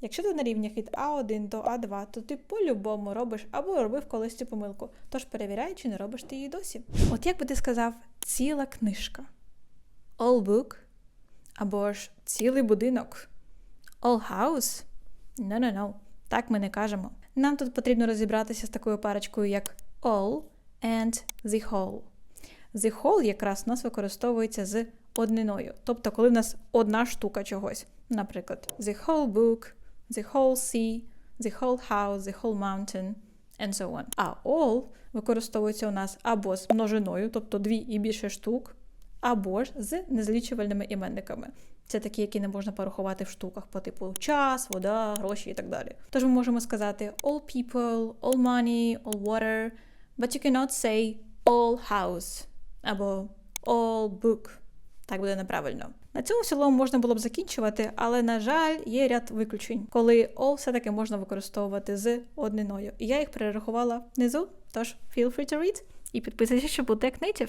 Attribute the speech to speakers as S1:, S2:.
S1: Якщо ти на рівнях від А1 до А2, то ти по-любому робиш або робив колись цю помилку. Тож перевіряй, чи не робиш ти її досі. От як би ти сказав, ціла книжка. All book або ж цілий будинок. All house? No-no-no, так ми не кажемо. Нам тут потрібно розібратися з такою парочкою, як all and the whole. The whole якраз у нас використовується з одниною. Тобто, коли в нас одна штука чогось. Наприклад, the whole book, the whole sea, the whole house, the whole mountain, and so on. А all використовується у нас або з множиною, тобто дві і більше штук, або ж з незлічувальними іменниками. Це такі, які не можна порахувати в штуках по типу час, вода, гроші і так далі. Тож ми можемо сказати all people, all money, all water, but you cannot say all house або all book. Так буде неправильно. На цьому цілому можна було б закінчувати, але, на жаль, є ряд виключень, коли all все-таки можна використовувати з одниною. І я їх перерахувала внизу, тож feel free to read і підписуйся, щоб бути як native.